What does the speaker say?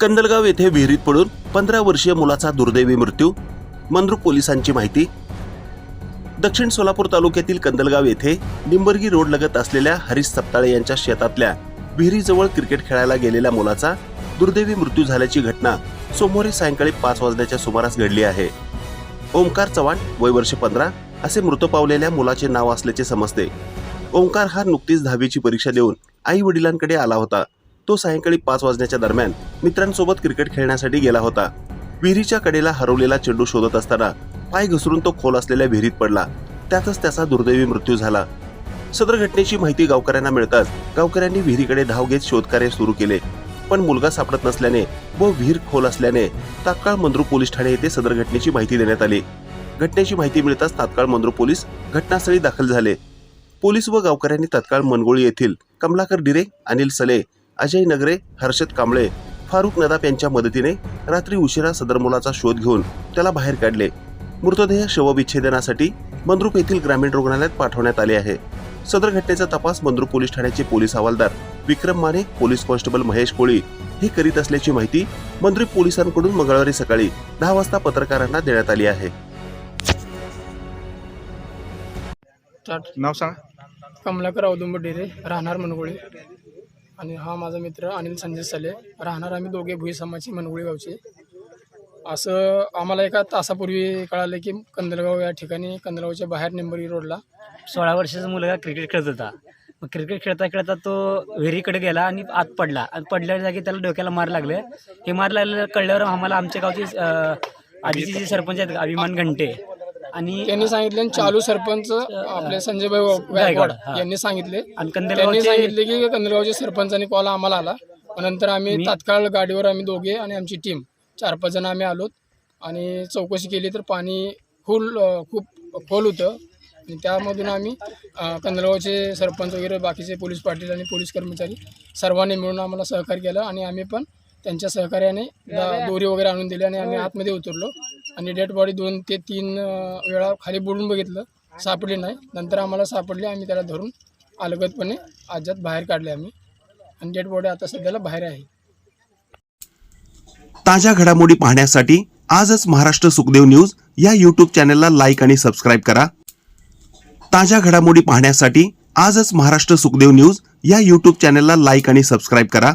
कंदलगाव येथे विहिरीत पडून पंधरा वर्षीय मुलाचा दुर्दैवी मृत्यू. मंद्रुक पोलिसांची माहिती. दक्षिण सोलापूर तालुक्यातील कंदलगाव येथे निंबर्गी रोड लगत असलेल्या हरीश सप्ताळे यांच्या शेतातल्या विहिरीजवळ क्रिकेट खेळायला गेलेल्या मुलाचा दुर्दैवी मृत्यू झाल्याची घटना सोमवारी सायंकाळी पाच वाजण्याच्या सुमारास घडली आहे. ओंकार चव्हाण वय वर्ष पंधरा असे मृत पावलेल्या मुलाचे नाव असल्याचे समजते. ओंकार हा नुकतीच दहावीची परीक्षा देऊन आई वडिलांकडे आला होता. तो सायंकाळी पाच वाजण्याच्या दरम्यान मित्रांसोबत क्रिकेट खेळण्यासाठी गेला होता. विहिरीच्या कडेला हरवलेला चेंडू शोधत असताना पाय घसरून तो खोल असलेल्या विहिरीत पडला. त्यातच त्याचा दुर्दैवी मृत्यू झाला. सदर घटनेची माहिती गावकऱ्यांना मिळताच गावकऱ्यांनी विहिरीकडे धाव घेत शोधकार्य सुरू केले. पण मुलगा सापडत नसल्याने व विहीर खोल असल्याने तात्काळ मंद्रू पोलीस ठाणे येथे सदर घटनेची माहिती देण्यात आली. घटनेची माहिती मिळताच तात्काळ मंद्रू पोलीस घटनास्थळी दाखल झाले. पोलीस व गावकऱ्यांनी तात्काळ मनगोळी येथील कमलाकर डिरे अनिल सले अजय नगरे हर्षद कांबळे फारुख नदाप यांच्या मदतीने रात्री उशिरा सदर मुलाचा शोध घेऊन त्याला बाहेर काढले. मृतदेह शवविच्छेदनासाठी मंद्रुप येथील ग्रामीण रुग्णालयात पाठवण्यात आले आहे. सदर घटनेचा तपास मंद्रुप पोलीस ठाण्याचे पोलीस हवालदार विक्रम माने पोलीस कॉन्स्टेबल महेश कोळी हे करीत असल्याची माहिती मंद्रुप पोलिसांकडून मंगळवारी सकाळी दहा वाजता पत्रकारांना देण्यात आली आहे. नाव सांगा. कमलाकर औदुंब डेरे राहणार मनगोळी. आणि हा माझा मित्र अनिल संजय सले. राहणार आम्ही दोघे भुई समाजची मनगुळी गावचे. असं आम्हाला एका तासापूर्वी कळालं की कंदलगाव या ठिकाणी कंदलगावच्या बाहेर निंबरी रोडला सोळा वर्षाचा मुलगा क्रिकेट खेळत होता. मग क्रिकेट खेळता खेळता तो विहिरीकडे गेला आणि आत पडला. आणि पडल्या जागी त्याला डोक्याला मार लागले. हे मार लागलं कळल्यावर आम्हाला आमच्या गावची आधीची जी जे सरपंच आहेत अभिमान घंटे आणि त्यांनी सांगितले आणि चालू सरपंच आपले संजय भाई गायकवाड हा. यांनी सांगितले. आणि त्यांनी कंदलगावचे सांगितले की कंदलगावच्या सरपंचांनी कॉल आम्हाला आला. मग नंतर आम्ही तात्काळ गाडीवर आम्ही दोघे आणि आमची टीम चार पाच जण आम्ही आलोत. आणि चौकशी केली तर पाणी फुल अं, खूप खोल होतं. आणि त्यामधून आम्ही अं, कंदलगावचे सरपंच वगैरे बाकीचे पोलीस पाटील आणि पोलीस कर्मचारी सर्वांनी मिळून आम्हाला सहकार्य केलं. आणि आम्ही पण त्यांच्या सहकार्याने दा- दोरी वगैरे आणून दिली आणि आम्ही आतमध्ये उतरलो. आणि डेड बॉडी दोन ते तीन वेळा खाली बुडून बघितलं. सापडली नाही. नंतर आम्हाला सापडली. आम्ही त्याला धरून अलगदपणे आजात बाहेर काढले आम्ही. आणि डेड बॉडी आता सध्याला बाहेर आहे. ताज्या घडामोडी पाहण्यासाठी आजच महाराष्ट्र सुखदेव न्यूज या यूट्यूब चॅनलला लाईक आणि सबस्क्राईब करा. ताज्या घडामोडी पाहण्यासाठी आजच महाराष्ट्र सुखदेव न्यूज या यूट्यूब चॅनलला लाईक आणि सबस्क्राईब करा.